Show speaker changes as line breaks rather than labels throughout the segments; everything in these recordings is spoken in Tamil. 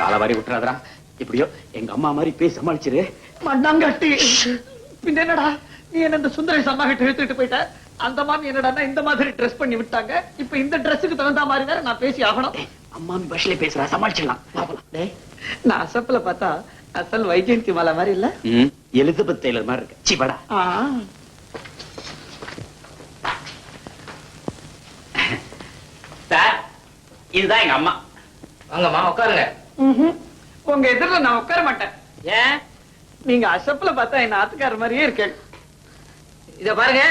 காலவாரி விட்டுறாதடா. இப்படியோ எங்க அம்மா மாதிரி பேசி சமாளிச்சிரு.
மண்ணாங்கட்டி பின்ன என்னடா? நீ என்ன இந்த சுந்தரேஷ் அம்மா கிட்ட இழுத்துட்டு போயிட்ட? அந்த மாமி என்னடா இந்த மாதிரி ட்ரெஸ் பண்ணி விட்டாங்க. இப்ப இந்த ட்ரெஸ்ஸுக்கு தகுந்த மாதிரி வேற நான் பேசி ஆகணும்.
அம்மா பஸ்ல பேசுறா சமாளிச்சிடலாம்.
நான் அசப்புல பார்த்தா அசல் வைஜெயந்தி மாலா மாதிரி இல்ல?
எலிசபெத் டெய்லர் மாதிரி இருக்கு. சிவடா. சார் இதுதான் எங்க அம்மா.
வாங்கம்மா உட்காருங்க.
உங்க எதிரில நான் உட்கார மாட்டேன்.
ஏன்?
நீங்க அசப்புல பார்த்தா என் ஆத்துக்கார மாதிரியே இருக்கேன்.
இத பாருங்க.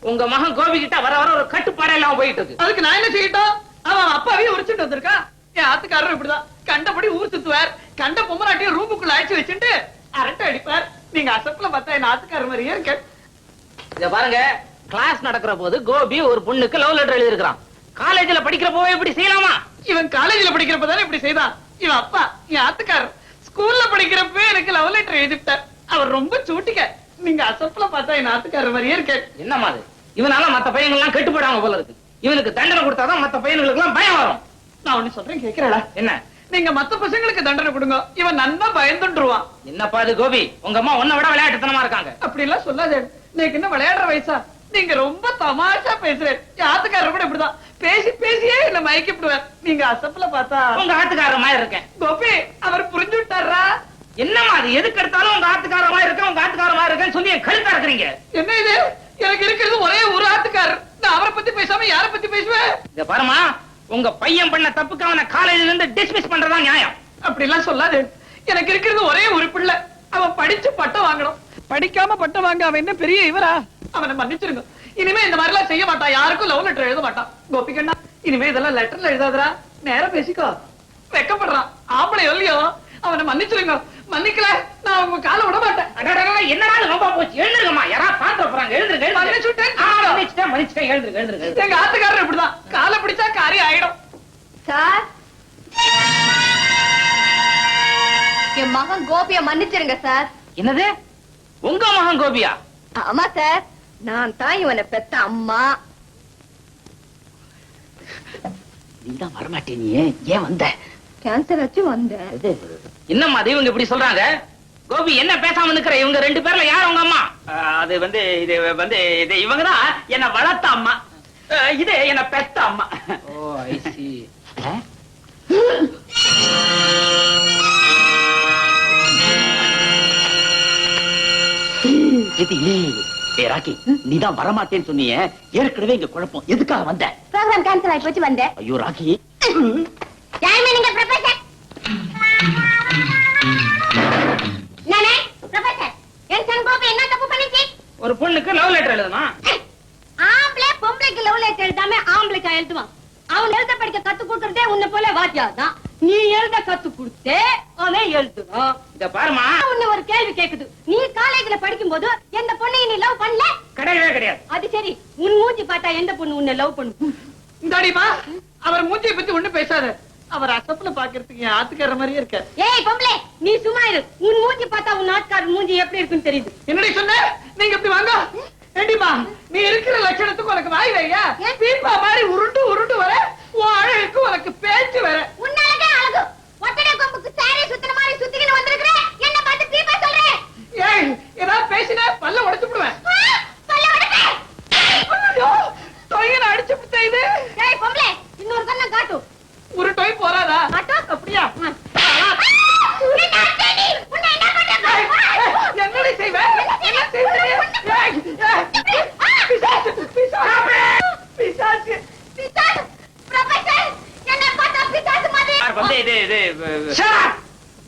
உங்க மகன் கோபி கிட்ட வர வர ஒரு கட்டுப்பாடு இல்லாம போயிட்டு இருக்கு
அதுக்கு நான் என்ன செய்யட்டும்? அவன் அப்பாவையும் உரிச்சுட்டு வந்திருக்கான் என் ஆத்துக்காரரும் இப்படிதான். கண்டபடி ஊர் சுத்துவார். கண்ட பொம்மராட்டியும் ரூமுக்குள்ள அழைச்சு வச்சுட்டு அரட்டை அடிப்பார். நீங்க அசப்புல பார்த்தா என் ஆத்துக்கார மாதிரியே இருக்கேன்.
இத பாருங்க. கிளாஸ் நடக்கிற போது கோபி ஒரு பொண்ணுக்கு லவ் லெட்டர் எழுதி இருக்கிறான் காலேஜ்ல படிக்கிற போவே இப்படி செய்யலாமா?
இவன் காலேஜ்ல படிக்கிறப்ப தானே இப்படி செய்தான். இவன் அப்பா என் ஆத்துக்காரர். ஸ்கூல்ல படிக்கிறப்ப எனக்கு லவ் லெட்டர் எழுதிட்டார் அவர் ரொம்ப சூட்டிக்க. நீங்க அசப்புல பார்த்தா என் ஆத்துக்காரர் மாதிரியே இருக்கேன்.
என்னம்மா அது? இவனால மத்த பையங்கள் எல்லாம் கெட்டு போயிடாம போல இருக்கு. இவனுக்கு தண்டனை கொடுத்தாதான் மத்த பையன்களுக்கு எல்லாம் பயம் வரும்.
நான் ஒண்ணு சொல்றேன் கேக்குறடா
என்ன?
நீங்க மத்த பசங்களுக்கு தண்டனை கொடுங்க. இவன் நன்னா பயந்துருவான்
என்னப்பா இது கோபி? உங்க அம்மா உன்னை விட விளையாட்டுத்தனமா இருக்காங்க.
அப்படி எல்லாம் சொல்லாதே. நீங்க என்ன விளையாடுற வயசா? நீங்க ரொம்ப தமாஷா பேசுறேன் யாத்துக்காரர் கூட இப்படிதான். பேசி பேசியே என்ன மயக்கிவிடுவார். நீங்க அசப்புல பார்த்தா
உங்க ஆத்துக்கார மாதிரி இருக்கேன்.
கோபி அவர் புரிஞ்சு விட்டாரா?
என்னம்மா அது? எதுக்கு எடுத்தாலும் உங்க ஆத்துக்கார மாதிரி இருக்கேன் உங்க ஆத்துக்கார மாதிரி இருக்கேன்னு சொல்லி என் கழுத்தா இருக்கிறீங்க.
என்ன இது? எனக்கு இருக்கிறது ஒரே ஒரு ஆத்துக்காரர். நான் அவரை பத்தி பேசாம யார பத்தி பேசுவேன்?
இத பாருமா உங்க பையன் பண்ண தப்புக்கு அவனை காலேஜ்ல இருந்து டிஸ்மிஸ் பண்றதா நியாயம்.
அப்படி எல்லாம் சொல்லாது. எனக்கு இருக்கிறது ஒரே ஒரு பிள்ளை. அவன் படிச்சு பட்டம் வாங்கணும். படிக்காம பட்டம் வாங்க அவன் என்ன பெரிய இவரா? அவனை மன்னிச்சிருங்க. இனிமே இந்த மாதிரி எல்லாம் செய்ய மாட்டான் யாருக்கும் லவ் லெட்டர் எழுத மாட்டான் கோபிகண்ணா இனிமே இதெல்லாம் லெட்டர்ல எழுதாதரா நேரம் பேசிக்கோ. வெக்கப்படுறான். ஆம்பளை இல்லையோ. அவனை மன்னிச்சிருங்க. மன்னிக்கல. நான் உங்க காலை விட மாட்டேன்.
என்னடா ரொம்ப போச்சு எழுந்துருங்கம்மா யாரா பாத்திர போறாங்க எழுந்துருங்க
மன்னிச்சுட்டேன்.
மன்னிச்சுட்டேன் மன்னிச்சுட்டேன் எழுந்துருங்க எழுந்துருங்க.
எங்க ஆத்துக்காரர் இப்படிதான் காலை பிடிச்சா காரியம் ஆயிடும்
சார் என் மகன் கோபிய மன்னிச்சிருங்க சார்
என்னது உங்க மகன் கோபியா
ஆமா சார் நான் தான் இவனை பெத்த அம்மா.
நீதான் வரமாட்டே நீ ஏன் வந்த?
கேன்சர் வச்சு வந்தேன்
என்னம்மா அது இவங்க இப்படி சொல்றாங்க? கோபி என்ன பேசாம நிக்கிற? இவங்க ரெண்டு பேர்ல யார் உங்க அம்மா?
அது வந்து இது வந்து இது இவங்கதான் என்ன வளர்த்த அம்மா. இது என்ன பெத்த அம்மா.
Oh I see?
இது ஏ ராக்கி நீதான் வரமாட்டேன்னு சொன்னீங்க ஏற்கனவே இங்க குழப்பம். எதுக்காக வந்த?
ப்ரோக்ராம் கேன்சல் ஆகி போச்சு வந்தேன்
ஐயோ ராக்கி.
யாருமே நீங்க ப்ரொஃபசர் நானே ப்ரொஃபசர் என் சன் கோபி என்ன தப்பு பண்ணிச்சு?
ஒரு பொண்ணுக்கு லவ் லெட்டர் எழுதுமா
ஆம்பளை பொம்பளைக்கு லவ் லெட்டர் எழுதாம ஆம்பளைக்கு எழுதுவான். அவன் எழுத படிக்க கத்து கொடுக்கறதே உன்னை போல வாத்தியா தான். நீ எழுத கத்து கொடுத்தே அவன் எழுதுவான்
இத பாருமா.
உன்னை ஒரு கேள்வி கேக்குது. நீ காலேஜ்ல படிக்கும் போது எந்த பொண்ணையும் நீ லவ் பண்ணல?
கிடையவே கிடையாது.
அது சரி. உன் மூஞ்சி பார்த்தா எந்த பொண்ணு உன்னை லவ் பண்ணும்?
இந்தாடிமா அவர் மூஞ்சியை பத்தி ஒண்ணு பேசாத. அவர் அசப்புல பாக்குறதுக்கு என் ஆத்துக்கார மாதிரியே இருக்க
ஏய் பொம்பளை நீ சும்மா இரு. உன் மூஞ்சி பார்த்தா உன் நாட்கார் மூஞ்சி எப்படி இருக்குன்னு தெரியுது.
என்னடி சொன்ன? நீங்க இப்படி வாங்க. ஏண்டிமா நீ இருக்கிற லட்சணத்துக்கு உனக்கு வாய் வையா? பீப்பா மாதிரி உருண்டு உருண்டு வர உன் அழகுக்கு உனக்கு பேச்சு வர.
கொம்புக்கு சாரி சுத்தின மாதிரி சுத்திக்கிட்டு வந்திருக்கிற? என்ன பார்த்து பீப்பா சொல்றேன்
ஏய் ஏதாவது பேசினா பல்ல உடைச்சு விடுவேன். ஐயோ தொய்யன அடிச்சு விட்ட இது.
ஏய் பொம்பளை இன்னொரு கண்ணை காட்டு.
ஒரு டொய் போறாதா?
காட்டு?
அப்படியா? என்னடி செய்வ? என்ன செய்வ? ஏய், ஏய், பிசாசு, பிசாசு, பிசாசு.
பிசாசு, ப்ரொஃபசர், என்னை பார்த்தா
யார் வந்து இது இது!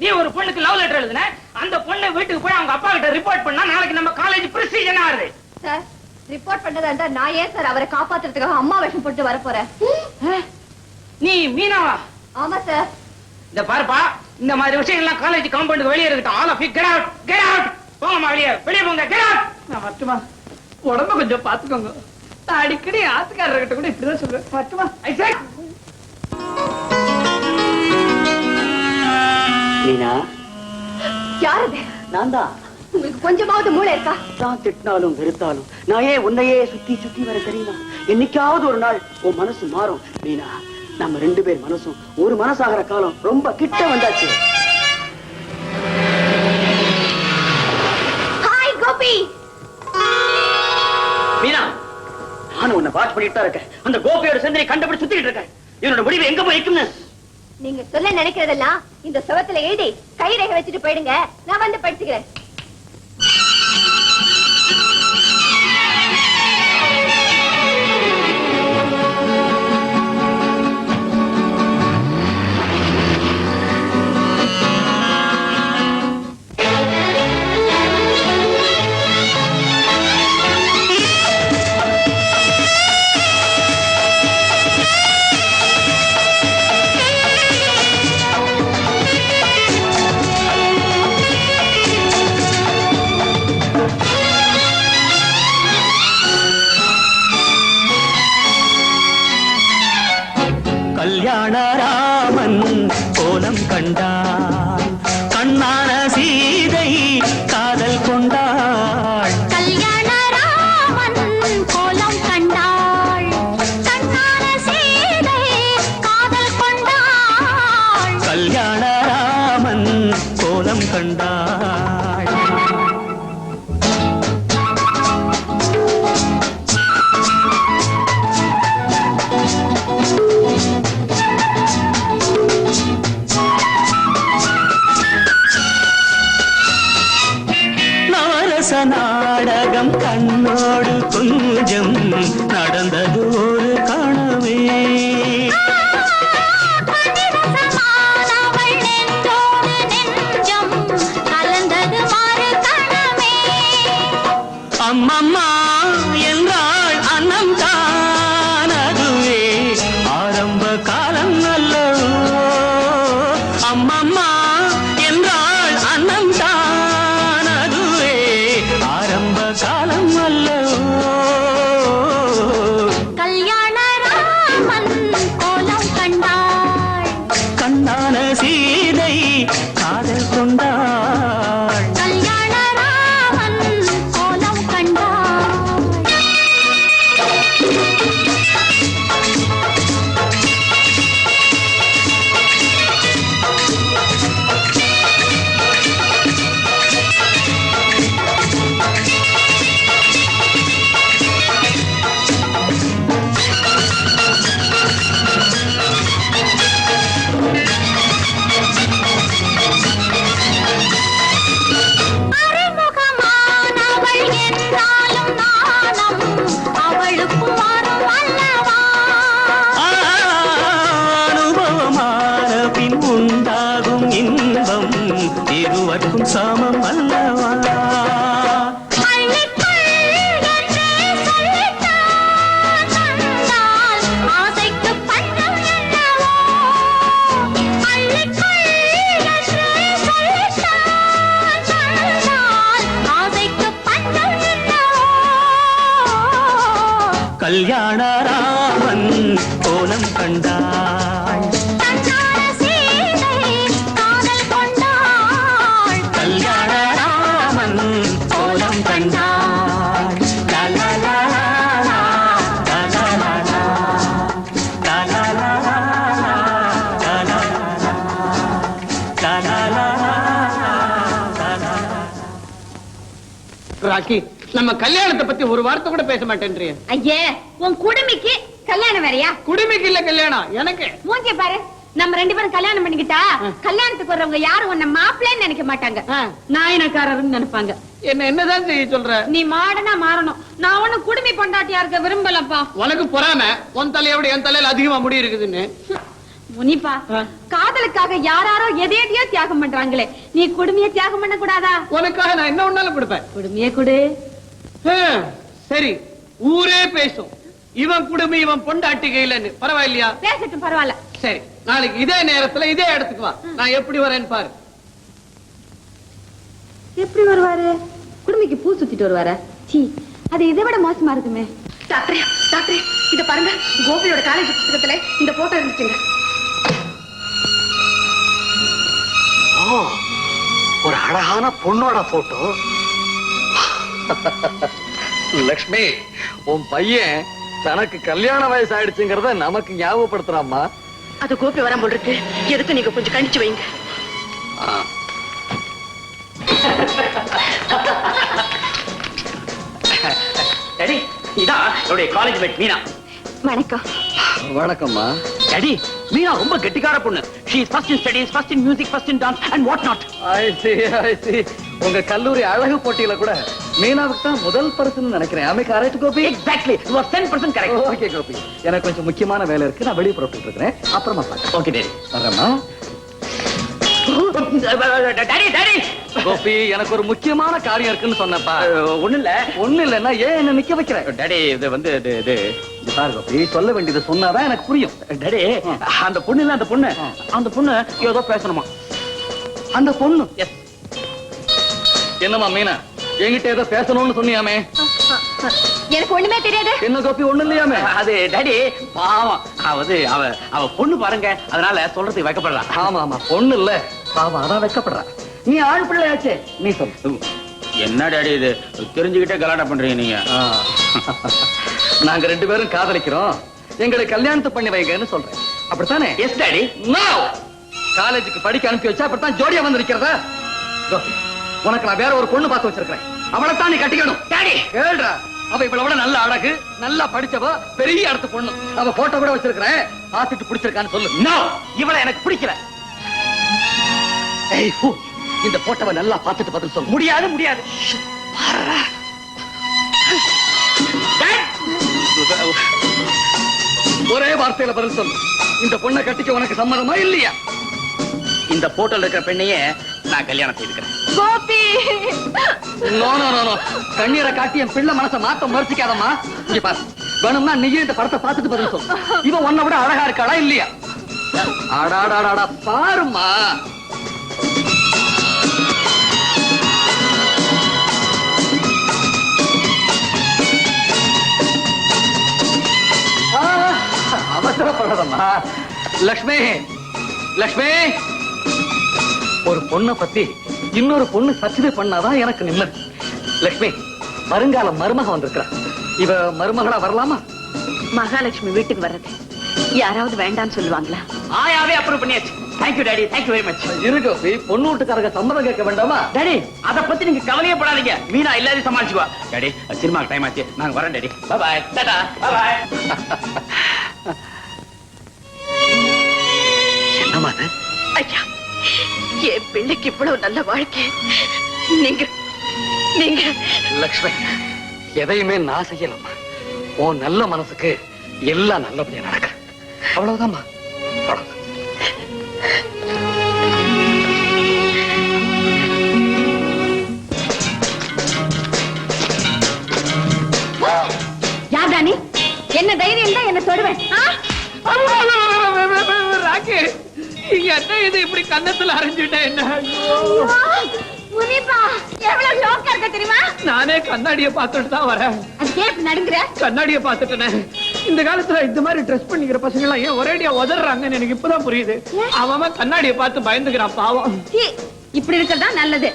நீ ஒரு பொண்ணுக்கு லவ் லெட்டர் எழுதுன அந்த பொண்ணு வீட்டுக்கு போய் அவங்க அப்பா கிட்ட ரிப்போர்ட் பண்ணா நாளைக்கு நம்ம காலேஜ் பிரஸ்டீஜ் ஆகுது
சார் ரிப்போர்ட் பண்ணதா இருந்தா நான் ஏன் சார் அவரை காப்பாத்துறதுக்காக அம்மா வேஷம் போட்டு வர போறேன்
நீ மீனாவா?
ஆமா சார்.
இந்த பாருப்பா இந்த மாதிரி விஷயங்கள்லாம் காலேஜ் காம்பவுண்ட் வெளியே இருக்கட்டும். All of you get out get out போங்கம்மா வெளியே வெளியே போங்க கெட் அவுட்
நான் வரட்டுமா? உடம்ப கொஞ்சம் பாத்துக்கோங்க நான் அடிக்கடி ஆத்துக்காரர்கிட்ட கூட இப்படிதான் சொல்லுவேன். வரட்டுமா?
ஐ
மீனா?
யார் அது
நான் தான்
உங்களுக்கு கொஞ்சமாவது மூளை இருக்கா?
தான் திட்டினாலும் வெறுத்தாலும் நான் ஏன் உன்னையே சுத்தி சுத்தி வர தெரியுமா? என்னைக்காவது ஒரு நாள் உன் மனசு மாறும் மீனா.
நம்ம ரெண்டு பேர் மனசும் ஒரு மனசாகிற காலம் ரொம்ப கிட்ட வந்தாச்சு.
ஹாய் கோபி.
மீனா நானும் உன்னை வாட்ச் பண்ணிட்டு இருக்கேன். அந்த கோபியோட சிந்தனை கண்டுபிடிச்சு சுத்திட்டு இருக்கேன். இவனோட முடிவு எங்க போய் இருக்குன்னு
நீங்க சொல்ல நினைக்கிறதெல்லாம் இந்த சுவத்துல எழுதி கைரேகை வச்சுட்டு போயிடுங்க. நான் வந்து படிச்சுக்கிறேன்.
கல்யாண ராமன் கோலம் கண்டாள்
நம்ம கல்யாணத்தை பத்தி ஒரு வார்த்தை கூட பேச மாட்டேன்றிய
ஐயே உன் குடுமிக்கு கல்யாணம் வேறயா?
குடிமைக்கு இல்ல கல்யாணம் எனக்கு.
மூஞ்சிய பாரு. நம்ம ரெண்டு பேரும் கல்யாணம் பண்ணிக்கிட்டா கல்யாணத்துக்கு வர்றவங்க யாரும் உன்னை மாப்பிள்ளைன்னு நினைக்க மாட்டாங்க. நாயனக்காரர்னு நினைப்பாங்க.
என்ன என்னதான் செய்ய சொல்ற?
நீ மாடனா மாறணும். நான் ஒண்ணு குடுமி பொண்டாட்டியா இருக்க விரும்பலப்பா.
உனக்கு பொறாம? உன் தலையை விட என் தலையில அதிகமா முடி இருக்குதுன்னு.
முனிப்பா. காதலுக்காக யாராரோ எதையோ தியாகம் பண்றாங்களே. நீ குடுமைய தியாகம் பண்ண கூடாதா
உனக்காக நான் என்ன ஒண்ணாலும் கொடுப்பேன்.
குடுமைய குடு.
சரி. ஊரே பேசும். இவன் குடுமி இவன் பொண்டாட்டி கையிலன்னு. பரவாயில்லையா?
பேசட்டும் பரவாயில்ல.
சரி நாளைக்கு இதே நேரத்துல இதே இடத்துக்கு வா. நான் எப்படி வரேன்னு பாரு.
எப்படி வருவாரு? குடுமிக்கு பூ சுத்திட்டு வருவாரா? சீ அது இதை விட மோசமா இருக்குமே.
டாக்டரே டாக்டரே இத பாருங்க. கோபியோட காலேஜ் புத்தகத்துல இந்த போட்டோ இருந்துச்சுங்க.
ஒரு அழகான பொண்ணோட போட்டோ
லக்ஷ்மி உன் பையன் தனக்கு கல்யாண வயசு ஆயிடுச்சுங்கிறத நமக்கு ஞாபகப்படுத்துறாம்மா.
அது கோபி வராம இருக்கு. எதுக்கு நீங்க கொஞ்சம் கணிச்சு வைங்க.
டாடி இதான் என்னுடைய காலேஜ் மேட் மீனா.
வணக்கம்.
வணக்கம்மா.
டாடி மீனா ரொம்ப கெட்டிக்கார பொண்ணு. She is first in studies first in music first in dance and what not
I see I see உங்க கல்லூரி அழகு போட்டியில கூட மீனாவுக்கு தான் முதல் பரிசுன்னு நினைக்கிறேன். ஆமே correct Gopi?
Exactly you are 10% correct
okay Gopi. எனக்கு கொஞ்சம் முக்கியமான வேலை இருக்கு. நான் வெளியே புறப்பட்டு இருக்கிறேன். அப்புறமா பார்க்கலாம்.
ஓகே டாடி
வர்றேம்மா
டாடி டாடி
கோபி எனக்கு ஒரு முக்கியமான காரியம் இருக்குன்னு சொன்னப்பா
ஒண்ணு இல்ல.
ஒண்ணு இல்லைன்னா ஏன் என்ன நிக்க வைக்கிற
டாடி இது வந்து இது
பாரு கோபி சொல்ல வேண்டியது சொன்னாதான் எனக்கு புரியும்.
டாடி அந்த பொண்ணு இல்ல அந்த பொண்ணு. அந்த பொண்ணு ஏதோ பேசணுமா?
அந்த பொண்ணு.
எஸ்
என்னம்மா மீனா? என்கிட்ட ஏதோ பேசணும்னு சொன்னியாமே.
எனக்கு ஒண்ணுமே தெரியாது.
என்ன கோபி ஒண்ணு இல்லையாமே?
அது டாடி பாவம். அவது அவ அவ பொண்ணு பாருங்க அதனால சொல்றதுக்கு வைக்கப்படுறா.
ஆமா ஆமா பொண்ணு இல்ல. பாவம் அதான் வெக்கப்படுறா. நீ ஆண் பிள்ளையாச்சே நீ சொல்லு
என்ன டாடி இது? தெரிஞ்சுக்கிட்டே கலாட்டா பண்றீங்க நீங்க.
நாங்க ரெண்டு பேரும் காதலிக்கிறோம். எங்களை கல்யாணத்தை பண்ணி வைங்கன்னு சொல்றேன். அப்படித்தானே?
Yes daddy!
காலேஜுக்கு படிக்க அனுப்பி வச்சா அப்படித்தான் ஜோடியா வந்து நிக்கிறதா கோபி, உனக்கு நான் வேற ஒரு பொண்ணு பார்த்து வச்சிருக்கிறேன். அவளைத்தான் நீ கட்டிக்கணும்.
டாடி!
கேள்றா. அவ இவ்வளவு நல்ல அழகு நல்லா படிச்சவ பெரிய இடத்து பொண்ணு. அவ போட்டோ கூட வச்சிருக்கிறேன். பார்த்துட்டு பிடிச்சிருக்கான்னு சொல்லு.
இவள எனக்கு பிடிக்கல.
இந்த போட்டோவை நல்லா பார்த்துட்டு பதில் சொல்லு.
முடியாது முடியாது.
ஒரே வார்த்தையில பதில் சொல்லு. இந்த பொண்ணை கட்டிக்க உனக்கு சம்மதமா இல்லையா?
இந்த போட்டோல இருக்கிற பெண்ணையே நான் கல்யாணம் செய்துக்கிறேன்.
Gopi!
No no no no கண்ணீரை காட்டி என் பிள்ளை மனசை மாத்த முயற்சிக்காதம்மா. இங்க பாரு. வேணும்னா நீயே இந்த படத்தை பார்த்துட்டு பதில் சொல்லு இவன் உன்னை விட அழகா இருக்காளா இல்லையா? அடாடாடாடா பாருமா அவசரப்படாதம்மா. லக்ஷ்மி லக்ஷ்மி. பொண்ணை பத்தி இன்னொரு பொண்ணு சர்ச்சை பண்ணாதான் எனக்கு நிம்மதி. லக்ஷ்மி வருங்கால மருமக வந்திருக்கிறா. இவ மருமகளா வரலாமா?
மகாலட்சுமி வீட்டுக்கு வர்றது. யாராவது வேண்டாம்னு சொல்லுவாங்களா?
ஆயாவே அப்ரூவ் பண்ணியாச்சு. Thank you daddy thank you very much
இருக்கு பொண்ணு வீட்டுக்காரங்க சம்மதம் கேட்க வேண்டாமா?
டாடி அத பத்தி நீங்க கவலையே படாதீங்க. மீனா எல்லாரையும் சமாளிச்சுக்குவா. டாடி சினிமாக்கு டைம் ஆச்சு. நாங்க வரோம் டாடி பாய் டாடா பாய்
என் பிள்ளைக்கு இவ்வளவு நல்ல வாழ்க்கை. நீங்க நீங்க
லக்ஷ்மி எதையுமே நான் செய்யலம்மா. உன் நல்ல மனசுக்கு எல்லாம் நல்லபடியா நடக்க. அவ்வளவுதாம்மா. அவ்வளவுதான்.
யார் என்ன தைரியம் தான் என்ன தொடுவேன். ஆ?
ராக்கி என்ன இது இப்படி கன்னத்துல அரைஞ்சுட்டேன் என்ன? ஐயோ.
முனிப்பா எவ்வளவு ஷோக்கா இருக்க தெரியுமா?
நானே கண்ணாடிய பார்த்துட்டு தான் வரேன்.
நடுங்குற?
கண்ணாடிய பார்த்துட்டேனே. இந்த காலத்துல இந்த மாதிரி ட்ரெஸ் பண்ணிக்கிற பசங்க எல்லாம் ஏன் ஒரேடியா உதறாங்கன்னு எனக்கு இப்பதான் புரியுது. அவன் கண்ணாடிய பார்த்து பயந்துக்கிறான் பாவம்.
இப்படி இருக்கிறதா நல்லது.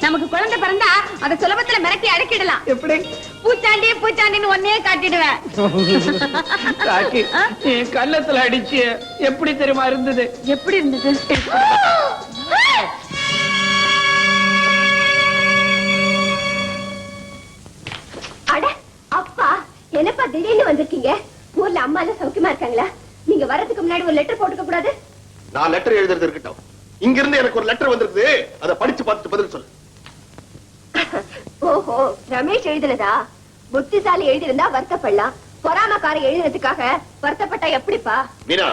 நமக்கு குழந்தை பிறந்தா அதை சுலபத்துல மிரட்டி அடக்கிடலாம்.
எப்படி?
பூச்சாண்டி பூச்சாண்டின்னு ஒன்னே காட்டிடுவேன்.
ராக்கி என் கள்ளத்துல அடிச்சு எப்படி தெரியுமா இருந்தது?
எப்படி இருந்தது? அட அப்பா என்னப்பா திடீர்னு வந்திருக்கீங்க? ஊர்ல அம்மா எல்லாம் சௌக்கியமா இருக்காங்களா? நீங்க வர்றதுக்கு முன்னாடி ஒரு லெட்டர் போட்டுக்க கூடாது?
நான் லெட்டர் எழுதுறது இருக்கட்டும். இங்க இருந்து எனக்கு ஒரு லெட்டர் வந்திருக்குது. அதை படிச்சு பார்த்துட்டு பதில் சொல்லு.
ஓஹோ ரமேஷ் எழுதுனதா? புத்திசாலி எழுதிருந்தா வருத்தப்படலாம். பொறாமக்கார எழுதினதுக்காக வருத்தப்பட்டா எப்படிப்பா?
மீனா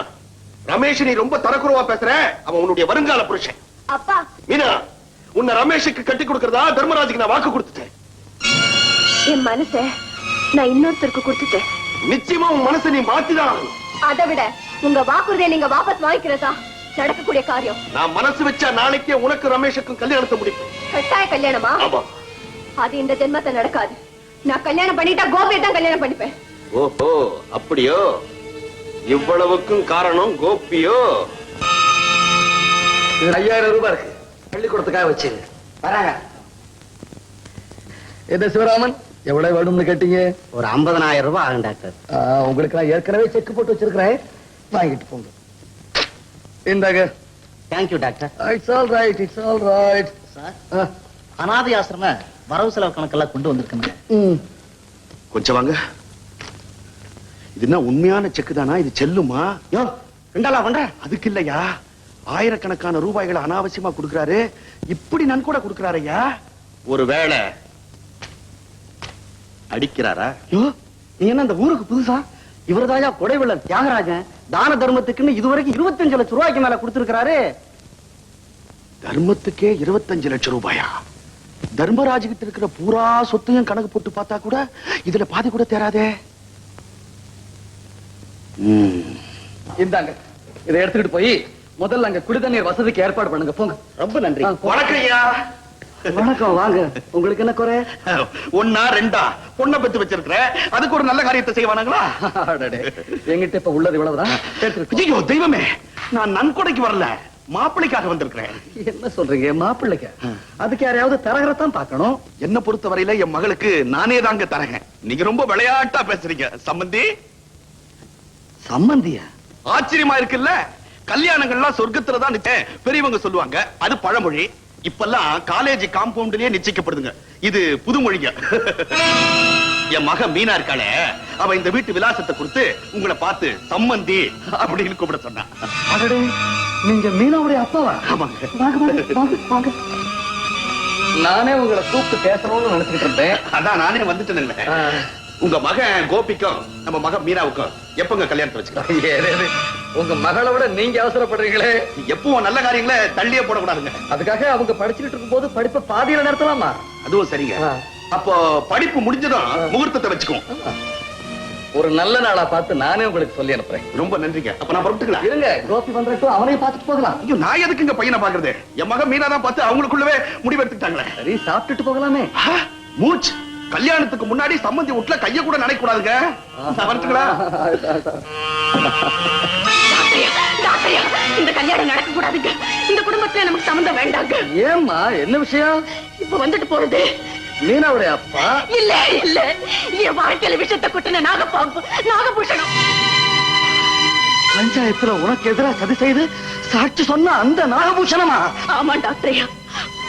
ரமேஷ் நீ ரொம்ப தரக்குறவா பேசுற. அவன் உன்னுடைய வருங்கால புருஷன்.
அப்பா.
மீனா உன்னை ரமேஷுக்கு கட்டி கொடுக்கறதா தர்மராஜுக்கு நான் வாக்கு கொடுத்துட்டேன்.
என் மனச நான் இன்னொருத்தருக்கு கொடுத்துட்டேன்.
நிச்சயமா உன் மனசை நீ மாத்திதான்.
அதை விட உங்க வாக்குறுதியை நீங்க வாபஸ் வாங்கிக்கிறதா நடக்கக்கூடிய காரியம்.
நான் மனசு வச்சா நாளைக்கே உனக்கு ரமேஷுக்கும் கல்யாணத்தை முடிப்பேன்.
கட்டாய கல்யாணமா?
ஆமா.
அது இந்த ஜென்மத்தை நடக்காது. நான் கல்யாணம் பண்ணிட்டா கோபியை தான் கல்யாணம் பண்ணிப்பேன்.
ஓஹோ அப்படியோ? இவ்வளவுக்கும் காரணம் கோபியோ?
இது ஐயாயிரம் ரூபாய் இருக்கு. பள்ளிக்கூடத்துக்காக வச்சு வராங்க. என்ன சிவராமன்? எவ்வளவு வேணும்னு கேட்டீங்க?
ஒரு ஐம்பதனாயிரம் ரூபாய் ஆகும் டாக்டர்.
உங்களுக்கு நான் ஏற்கனவே செக் போட்டு வச்சிருக்கிறேன். வாங்கிட்டு போங்க. இந்தாங்க.
Thank you doctor.
It's all right it's all right
sir அனாதை ஆசிரம வரவு செலவு கணக்கெல்லாம் கொண்டு வந்திருக்கேங்க
கொஞ்சம் வாங்க. இது என்ன உண்மையான செக்கு தானா? இது செல்லுமா?
யோ ரெண்டாளா பண்ற
அதுக்கு இல்லையா? ஆயிரக்கணக்கான ரூபாய்களை அனாவசியமா கொடுக்கறாரு. இப்படி நன்கொடை கொடுக்கறாருயா ஒருவேளை அடிக்கிறாரா?
யோ நீ என்ன இந்த ஊருக்கு புதுசா? இவர்தாயா கொடைவள்ளல் தியாகராஜன் தான தர்மத்துக்குன்னு இதுவரைக்கும் இருபத்தஞ்சு லட்சம் ரூபாய்க்கு மேல கொடுத்திருக்கிறாரு.
தர்மத்துக்கே இருபத்தஞ்சு லட்சம் ரூபாயா? தர்மராஜ் கிட்ட இருக்கிற பூரா சொத்தையும் கணக்கு போட்டு பார்த்தா கூட இதுல பாதி கூட தேராதே.
இந்தாங்க இதை எடுத்துக்கிட்டு போய் முதல்ல அங்க குடிதண்ணீர் வசதிக்கு ஏற்பாடு பண்ணுங்க போங்க.
ரொம்ப நன்றி.
வணக்கம் ஐயா.
வணக்கம் வாங்க. உங்களுக்கு என்ன குறை?
ஒன்னா ரெண்டா? பொண்ணை பெத்து வச்சிருக்கிற? அதுக்கு ஒரு நல்ல காரியத்தை செய்வானுங்களா?
அடடே, என்கிட்ட இப்ப உள்ளது இவ்வளவுதான்.
தெய்வமே நான் நன்கொடைக்கு வரல. மாப்பிளைக்காக வந்திருக்கிறேன்.
என்ன சொல்றீங்க மாப்பிள்ளைக்கு? அதுக்கு யாரையாவது தரகரத்தான் பார்க்கணும்?
என்ன பொறுத்தவரையில என் மகளுக்கு நானே தாங்க தரேன் நீங்க ரொம்ப விளையாட்டா பேசுறீங்க. சம்பந்தி?
சம்மந்தியா
ஆச்சரியமா இருக்குல்ல? கல்யாணங்கள்லாம் சொர்க்கத்துல தான் நிச்சயம். பெரியவங்க சொல்லுவாங்க அது பழமொழி. இப்பெல்லாம் காலேஜ் காம்பவுண்ட்லயே நிச்சயிக்கப்படுதுங்க. இது புதுமொழிங்க. என் மக மீனா இருக்காளே அவ இந்த வீட்டு விலாசத்தை கொடுத்து உங்களை பார்த்து சம்மந்தி அப்படின்னு கூப்பிட சொன்னா.
நீங்க மீனாவுடைய அப்பாவா?
ஆமாங்க.
நானே உங்களை கூப்பிட்டு பேசணும்னு நினைச்சிட்டு இருந்தேன்.
அதான் நானே வந்துட்டேன்
ஆ.
உங்க மகன் கோபிக்கும் நம்ம மகன் மீனாவுக்கும் எப்பங்க கல்யாணத்தை வச்சுக்கலாம்.
உங்க மகளை விட நீங்க அவசரப்படுறீங்களே.
எப்பவும் நல்ல காரியங்களை தள்ளியே போடக்கூடாதுங்க.
அதுக்காக அவங்க படிச்சுக்கிட்டு இருக்கும்போது படிப்பை பாதியில நிறுத்தலாமா?
அதுவும் சரிங்க. அப்போ படிப்பு முடிஞ்சதும் முகூர்த்தத்தை வச்சுக்குவோம்.
ஒரு நல்ல நாளா பார்த்து நானே உங்களுக்கு சொல்லி அனுப்புறேன்.
ரொம்ப நன்றிங்க. அப்ப நான் புறப்பட்டுக்கலாம்.
இருங்க கோபி வந்துட்டு அவனையும் பார்த்துட்டு போகலாம்.
ஐயோ நான் எதுக்கு இங்க பையனை பாக்குறது என் மகன் மீனா தான் பார்த்து அவங்களுக்குள்ளவே முடிவெடுத்துட்டாங்களே.
சரி சாப்பிட்டுட்டு போகலாமே.
ஆ, மூச் கல்யாணத்துக்கு முன்னாடி சம்மந்தி வீட்டுல கைய கூட நினைக்க கூடாதுங்க வரட்டுங்களா?
இந்த கல்யாணம் நடக்க கூடாதுங்க இந்த குடும்பத்துல நமக்கு சம்மந்தம் வேண்டாங்க.
ஏம்மா என்ன விஷயம்?
இப்ப வந்துட்டு போறது.
மீனாவுடைய அப்பா?
இல்ல இல்ல. என் வாழ்க்கையில விஷத்தை கொட்டின நாகப்பாம்பு நாகபூஷணம்.
பஞ்சாயத்துல உனக்கு எதிரா சதி செய்து சாட்சி சொன்ன அந்த நாகபூஷணமா?
ஆமா டாக்டரையா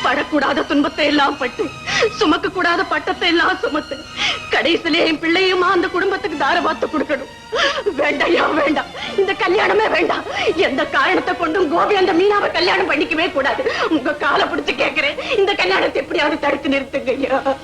படக்கூடாத துன்பத்தை எல்லாம் பட்டு சுமக்க கூடாத பட்டத்தை எல்லாம் சுமத்து கடைசியிலே என் பிள்ளையுமா அந்த குடும்பத்துக்கு தார கொடுக்கணும். வேண்டாயா வேண்டாம் இந்த கல்யாணமே வேண்டாம். எந்த காரணத்தை கொண்டும் கோபி அந்த மீனாவை கல்யாணம் பண்ணிக்கவே கூடாது. உங்க காலை பிடிச்சு கேட்கிறேன் இந்த கல்யாணத்தை எப்படியாவது தடுத்து நிறுத்துங்க ஐயா